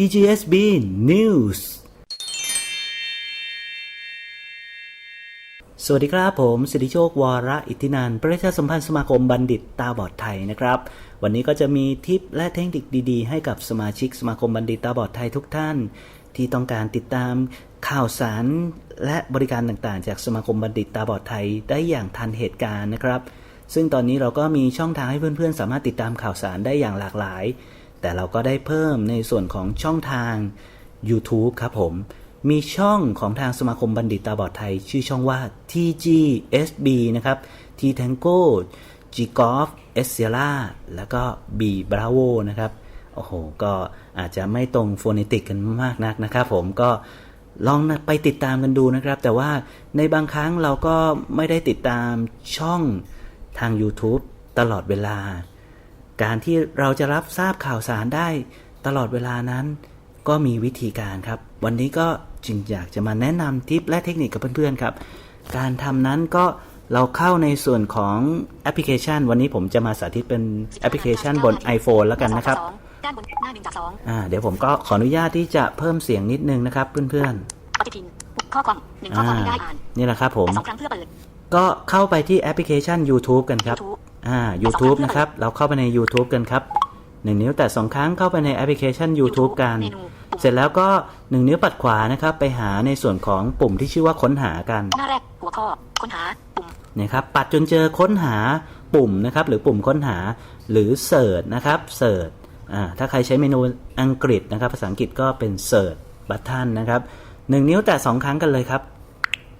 TGSB News สวัสดีครับผมสิทธิโชควระอิทธินันประชาสัมพันธ์สมาคมบัณฑิตตาบอดไทยนะครับ วันนี้ก็จะมีทิปและเทคนิคดีๆ ให้กับสมาชิกสมาคมบัณฑิตตาบอดไทยทุกท่าน ที่ต้องการติดตามข่าวสารและบริการต่างๆ จากสมาคมบัณฑิตตาบอดไทยได้อย่างทันเหตุการณ์นะครับ ซึ่งตอนนี้เราก็มีช่องทางให้เพื่อนๆ สามารถติดตามข่าวสารได้อย่างหลากหลาย แต่เราก็ได้เพิ่มในส่วนของช่องทาง YouTube ครับผม มีช่องของทางสมาคมบัณฑิตตาบอดไทย ชื่อช่องว่า TGSB นะครับ T Tango G Golf S Sierra แล้วก็ B Bravo นะครับ โอ้โห ก็อาจจะไม่ตรงโฟนิติกกันมากนักนะครับผมก็ลองไปติดตามกันดูนะครับ แต่ว่าในบางครั้งเราก็ไม่ได้ติดตามช่องทาง YouTube ตลอดเวลา การที่เราจะรับทราบข่าวสารได้ตลอดเวลานั้น ก็มีวิธีการครับ วันนี้ก็จึงอยากจะมาแนะนำทิปและเทคนิคกับเพื่อนๆครับ การทำนั้นก็เราเข้าในส่วนของแอปพลิเคชัน วันนี้ผมจะมาสาธิตเป็นแอปพลิเคชันบน iPhone แล้วกันนะครับด้านบนหน้าหนึ่งจากสองอ่าเดี๋ยวผมก็ขออนุญาตที่จะเพิ่มเสียงนิดนึงนะครับเพื่อนปฏิทินข้อความหนึ่งๆข้ออ่าความไม่ได้อ่านนี่แหละครับผมแต่สองครั้งเพื่อเปิดก็เข้าไปที่แอปพลิเคชัน YouTube กันครับ YouTube อ่า YouTube นะครับ เราเข้าไปใน YouTube กันครับหนึ่งนิ้วแต่สองครั้งเข้าไปในแอปพลิเคชัน YouTube กันเมนูปุ่มเสร็จแล้วก็หนึ่งนิ้วปัดขวานะครับ ไปหาในส่วนของปุ่มที่ชื่อว่าค้นหากันหน้าแรกหัวข้อค้นหาปุ่มนะครับปัดจนเจอค้นหาปุ่มนะครับ หรือปุ่มค้นหาหรือเสิร์ชนะครับเสิร์ชอ่าถ้าใครใช้เมนูอังกฤษนะครับ ภาษาอังกฤษก็เป็นเสิร์ชบัตทันนะครับหนึ่งนิ้วแต่สองครั้งกันเลยครับ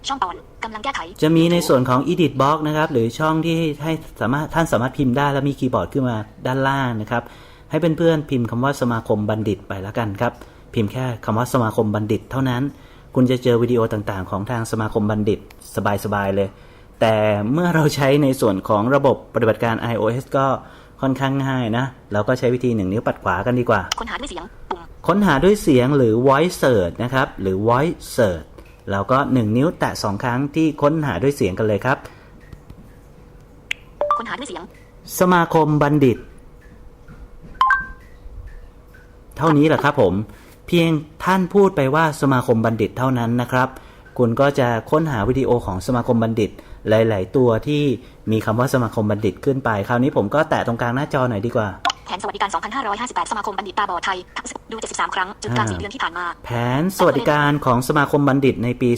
ช่องตอน กำลังแก้ไข จะมีในส่วนของ edit box นะครับ หรือช่องที่ให้สามารถท่านสามารถพิมพ์ได้แล้วมีคีย์บอร์ดขึ้นมาด้านล่างนะครับ ให้เพื่อนๆพิมพ์คำว่าสมาคมบัณฑิตไปแล้วกันครับ พิมพ์แค่คำว่าสมาคมบัณฑิตเท่านั้น คุณจะเจอวิดีโอต่างๆ ของทางสมาคมบัณฑิตสบายๆเลย แต่เมื่อเราใช้ในส่วนของระบบปฏิบัติการ iOS ก็ค่อนข้างง่ายนะ เราก็ใช้วิธีหนึ่งนิ้วปัดขวากันดีกว่า ค้นหาด้วยเสียงปุ่มค้นหาด้วยเสียงหรือ voice search นะครับ หรือ voice search เราก็ 1 นิ้วแตะ 2 ครั้งที่ค้นหาด้วยเสียงกันเลยครับ ค้นหาด้วยเสียง สมาคมบัณฑิต เท่านี้แหละครับผม เพียงท่านพูดไปว่าสมาคมบัณฑิตเท่านั้นนะครับ คุณก็จะค้นหาวิดีโอของสมาคมบัณฑิต หลาย ๆ ตัวที่มีคำว่าสมาคมบัณฑิตขึ้นไป คราวนี้ผมก็แตะตรงกลางหน้าจอหน่อยดีกว่า แผนสวัสดิการ 2558 สมาคมบัณฑิตตาบอดไทยทำดู 73 ครั้งจุดกลางสี่เดือนที่ผ่านมา แผนสวัสดิการของสมาคมบัณฑิตในปี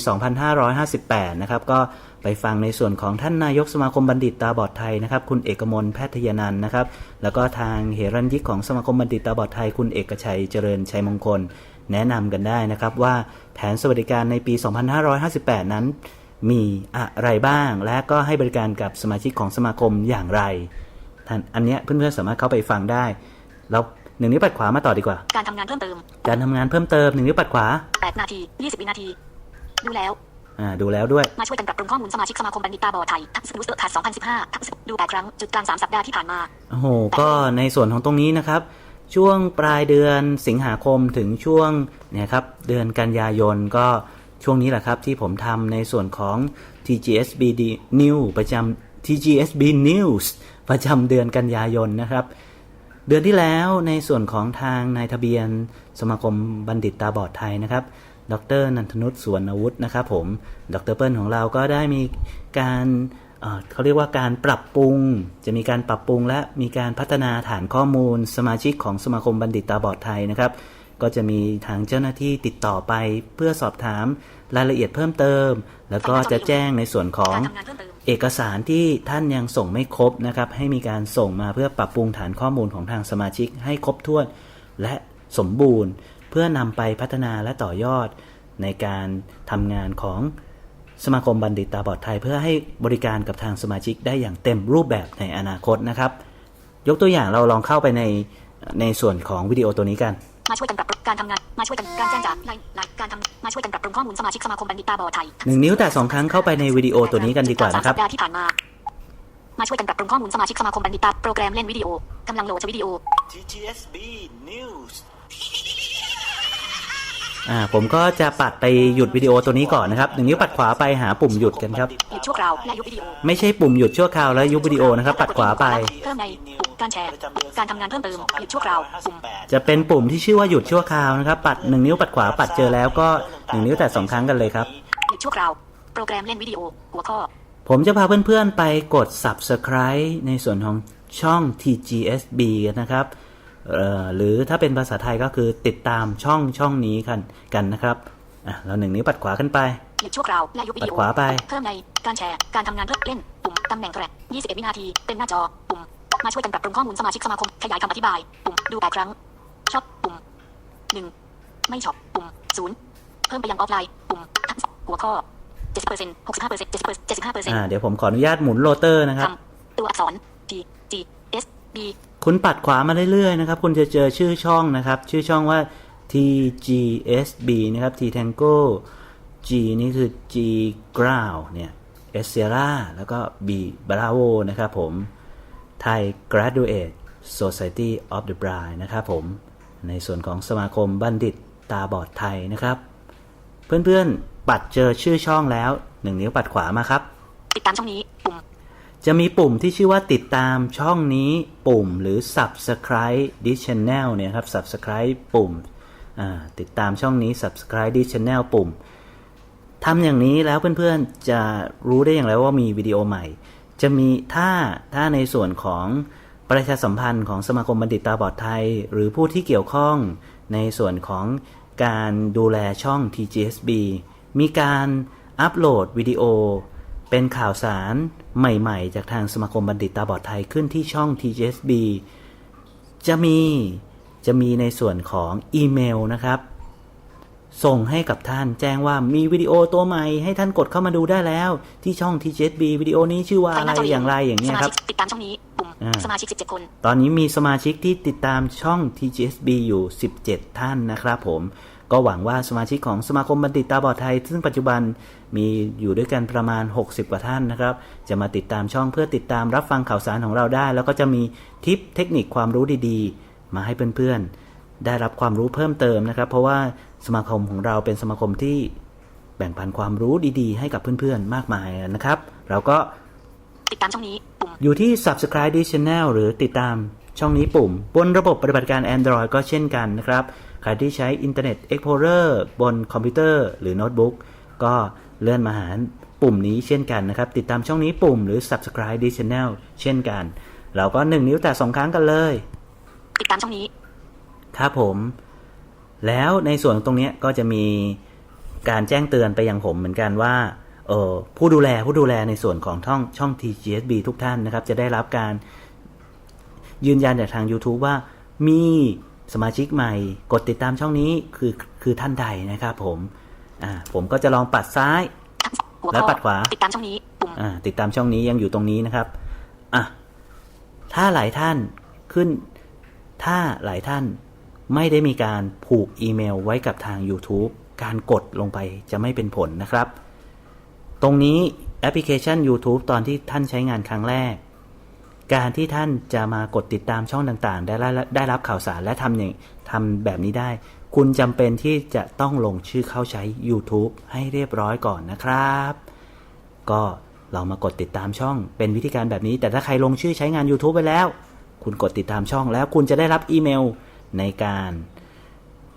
2558 นะครับ ก็ไปฟังในส่วนของท่านนายกสมาคมบัณฑิตตาบอดไทยนะครับ คุณเอกมลแพทยนันนะครับ แล้วก็ทางเฮรัญยิกของสมาคมบัณฑิตตาบอดไทย คุณเอกชัยเจริญชัยมงคล แนะนำกันได้นะครับว่าแผนสวัสดิการในปี 2558 นั้น มีอะไรบ้าง และก็ให้บริการกับสมาชิกของสมาคมอย่างไร ท่านอันเนี้ยเพื่อนๆสามารถเข้าไปฟังได้แล้วหนึ่งนิ้วปัดขวามาต่อดีกว่า การทำงานเพิ่มเติม การทำงานเพิ่มเติมหนึ่งนิ้วปัดขวา8นาที20วินาที ดูแล้วอ่าดูแล้วด้วย มาช่วยกันปรับปรุงข้อมูลสมาชิกสมาคมบัณฑิตตาบอดไทยทั้งสกูสเตอร์ผ่าน2015ทั้งดู8ครั้งจุดกลาง3สัปดาห์ที่ผ่านมาโอ้โหก็ในส่วนของตรงนี้นะครับ ช่วงปลายเดือนสิงหาคมถึงช่วงเนี่ยครับเดือนกันยายนก็ช่วงนี้แหละครับที่ผมทำในส่วนของ TGSB News ประจำ TGSB News ประจำเดือนกันยายนนะครับ เดือนที่แล้วในส่วนของทางนายทะเบียนสมาคมบัณฑิตตาบอดไทยนะครับ ดรนันทนุชสวนวุฒินะครับผม ดรเปิ้ลของเราก็ได้มีการเอ่อเขาเรียกว่าการปรับปรุง จะมีการปรับปรุงและมีการพัฒนาฐานข้อมูล สมาชิกของสมาคมบัณฑิตตาบอดไทยนะครับ ก็จะมีทางเจ้าหน้าที่ติดต่อไปเพื่อสอบถามรายละเอียดเพิ่มเติม แล้วก็จะแจ้งในส่วนของเอกสารที่ท่านยังส่งไม่ครบนะครับ ให้มีการส่งมาเพื่อปรับปรุงฐานข้อมูลของทางสมาชิกให้ครบถ้วน และสมบูรณ์ เพื่อนำไปพัฒนาและต่อยอด ในการทำงานของสมาคมบัณฑิตตาบอดไทย เพื่อให้บริการกับทางสมาชิกได้อย่างเต็มรูปแบบในอนาคตนะครับ ยกตัวอย่างเราลองเข้าไปในในส่วนของวิดีโอตัวนี้กัน มาช่วยกันปรับปรุงการทำงาน มาช่วยกันการแจ้งจากไลน์ไลน์การทำมาช่วยกันปรับปรุงข้อมูลสมาชิกสมาคมบัณฑิตตาบอดไทยหนึ่งนิ้วแต่สองครั้งเข้าไปในวิดีโอตัวนี้กันดีกว่านะครับจุดลงสมสัปดาห์ที่ผ่านมา มาช่วยกันปรับปรุงข้อมูลสมาชิกสมาคมบัณฑิตตาโปรแกรมเล่นวิดีโอกำลังโหลดวิดีโอ TGSB News อ่าผมก็จะปัดไปหยุดวิดีโอตัวนี้ก่อนนะครับหนึ่งนิ้วปัดขวาไปหาปุ่มหยุดกันครับ หยุดชั่วคราวและยุบวิดีโอ ไม่ใช่ปุ่มหยุดชั่วคราวแล้วยุบวิดีโอนะครับ ปัดขวาไป เพิ่มในปุ่ม การแชร์ การทำงานเพิ่มเติมหยุดชั่วคราวปุ่มจะเป็นปุ่มที่ชื่อว่าหยุดชั่วคราวนะครับ ปัดหนึ่งนิ้วปัดขวาปัดเจอแล้วก็หนึ่งนิ้วแต่สองครั้งกันเลยครับ หยุดชั่วคราว โปรแกรมเล่นวิดีโอ หัวข้อ ผมจะพาเพื่อนๆไปกด subscribe ในส่วนของช่อง TGSB นะครับเอ่อหรือถ้าเป็นภาษาไทยก็คือติดตามช่องช่องนี้กันกันนะครับอะเราหนึ่งนิ้วปัดขวาขึ้นไปหยุดชั่วคราวและยุบวิดีโอปัดขวาไปเพิ่มในการแชร์การทำงานเพิ่มเล่นปุ่มตำแหน่งแทร็ก21 วินาทีเต็มหน้าจอปุ่ม มาช่วยกันปรับปรุงข้อมูลสมาชิกสมาคม ขยายคำอธิบาย ปุ่ม ดูแปดครั้ง ช็อป ปุ่ม1ไม่ช็อป ปุ่ม0เพิ่มไปยังออฟไลน์ ปุ่มหัวข้อ70% 65% 70% 75%อ่า เดี๋ยวผมขออนุญาตหมุนโรเตอร์นะครับคำตัวอักษร T G S B คุณปัดขวามาเรื่อยๆนะครับ คุณจะเจอชื่อช่องนะครับ ชื่อช่องว่า TGSB นะครับ T Tango G นี่คือ G Ground เนี่ย S Sierra แล้วก็ B Bravo นะครับผม Thai Graduate Society of the Blind นะครับผม ในส่วนของสมาคมบัณฑิตตาบอดไทยนะครับ เพื่อนๆ ปัดเจอชื่อช่องแล้วหนึ่งนิ้วปัดขวามาครับ ติดตามช่องนี้ปุ่ม จะมีปุ่มที่ชื่อว่าติดตามช่องนี้ปุ่มหรือ subscribe this channel เนี่ยครับ subscribe ปุ่มอ่าติดตามช่องนี้ subscribe this channel ปุ่มทำอย่างนี้แล้วเพื่อนๆ จะรู้ได้อย่างไรว่ามีวิดีโอใหม่ จะมีถ้าถ้าในส่วนของประชาสัมพันธ์ของสมาคมบัณฑิตตาบอดไทย หรือผู้ที่เกี่ยวข้องในส่วนของการดูแลช่อง TGSB มีการอัปโหลดวิดีโอ เป็นข่าวสารใหม่ๆ จากทางสมาคมบัณฑิตตาบอดไทยขึ้นที่ช่อง TGSB จะมีจะมีในส่วนของอีเมลนะครับ ส่งให้กับท่านแจ้งว่ามีวิดีโอตัวใหม่ให้ท่านกดเข้ามาดูได้แล้ว ที่ช่อง TGSB วิดีโอนี้ชื่อว่าไฟอะหไรน้าจออย่างไรอย่างเงี้ยสมาครัชิบกติดตามช่องนี้ปุ่มอ่าสมาชิก 17 คน ตอนนี้มีสมาชิกที่ติดตามช่อง TGSB อยู่ 17 ท่านนะครับผมก็หวังว่าสมาชิกของสมาคมบัณฑิตตาบอดไทย ซึ่งปัจจุบันมีอยู่ด้วยกันประมาณ 60 กว่าท่านนะครับ จะมาติดตามช่องเพื่อติดตามรับฟังข่าวสารของเราได้ แล้วก็จะมีทิปเทคนิคความรู้ดีๆ มาให้เพื่อนๆ ได้รับความรู้เพิ่มเติมนะครับ เพราะว่าสมาคมของเราเป็นสมาคมที่แบ่งปันความรู้ดีๆ ให้กับเพื่อนๆ มากมายนะครับ เราก็ติดตามช่องนี้ปุ่มอยู่ที่ subscribe this channel หรือติดตามช่องนี้ปุ่ม บนระบบปฏิบัติการ Android ก็เช่นกันนะครับ ใครที่ใช้ Internet Explorer บนคอมพิวเตอร์หรือโน้ตบุ๊กก็เลื่อนมาหาปุ่มนี้เช่นกันนะครับ ติดตามช่องนี้ปุ่มหรือ subscribe this channel เช่นกัน เราก็หนึ่งนิ้วแต่สองครั้งกันเลย ติดตามช่องนี้ ครับผม แล้วในส่วนตรงเนี้ยก็จะมีการแจ้งเตือนไปยังผมเหมือนกันว่าเออผู้ดูแลผู้ดูแลในส่วนของช่องช่อง TGSB ทุกท่านนะครับ จะได้รับการยืนยันจากทาง YouTube ว่ามีสมาชิกใหม่ กดติดตามช่องนี้คือคือท่านใดนะครับผมอ่าผมก็จะลองปัดซ้ายหัวแล้วข้อปัดขวาติดตามช่องนี้ปุ่มอ่าติดตามช่องนี้ยังอยู่ตรงนี้นะครับอะถ้าหลายท่านขึ้น ถ้าหลายท่าน ไม่ได้มีการผูกอีเมลไว้กับทาง YouTube การกดลงไปจะไม่เป็นผลนะครับ ตรงนี้แอปพลิเคชัน YouTube ตอนที่ท่านใช้งานครั้งแรก การที่ท่านจะมากดติดตามช่องต่างๆ ได้รับได้รับข่าวสารและทำอย่างทำแบบนี้ได้ คุณจำเป็นที่จะต้องลงชื่อเข้าใช้ YouTube ให้เรียบร้อยก่อนนะครับ ก็ลองมากดติดตามช่องเป็นวิธีการแบบนี้ แต่ถ้าใครลงชื่อใช้งาน YouTube ไปแล้ว คุณกดติดตามช่องแล้วคุณจะได้รับอีเมล ในการ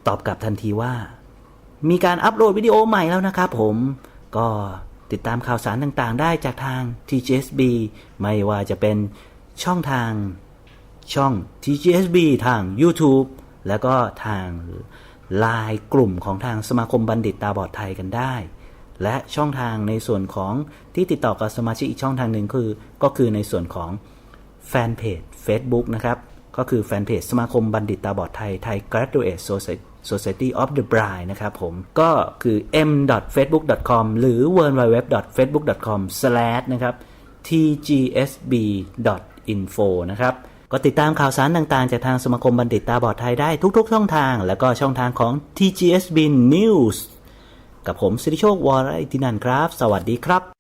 ตอบกลับทันทีว่า มีการอัปโหลดวิดีโอใหม่แล้วนะครับผมก็ติดตามข่าวสารต่างๆ ได้จากทาง TGSB ไม่ว่าจะเป็นช่องทางช่อง TGSB ทาง YouTube แล้วก็ทางไลน์กลุ่มของทางสมาคมบัณฑิตตาบอดไทยกันได้ และช่องทางในส่วนของที่ติดต่อกับสมาชิกอีกช่องทางหนึ่งคือ ก็คือในส่วนของแฟนเพจ Facebook นะครับ ก็คือแฟนเพจสมาคมบัณฑิตตาบอดไทยไทย Graduate Society Society of the Blind นะครับผม ก็คือ m.facebook.com หรือ www.facebook.com/ นะครับ tgsb.info นะครับก็ติดตามข่าวสารต่างๆ จากทางสมาคมบัณฑิตตาบอดไทยได้ทุกๆช่องทาง แล้วก็ช่องทางของ TGSB News กับผมสิริโชควรอิทินันท์ครับ สวัสดีครับ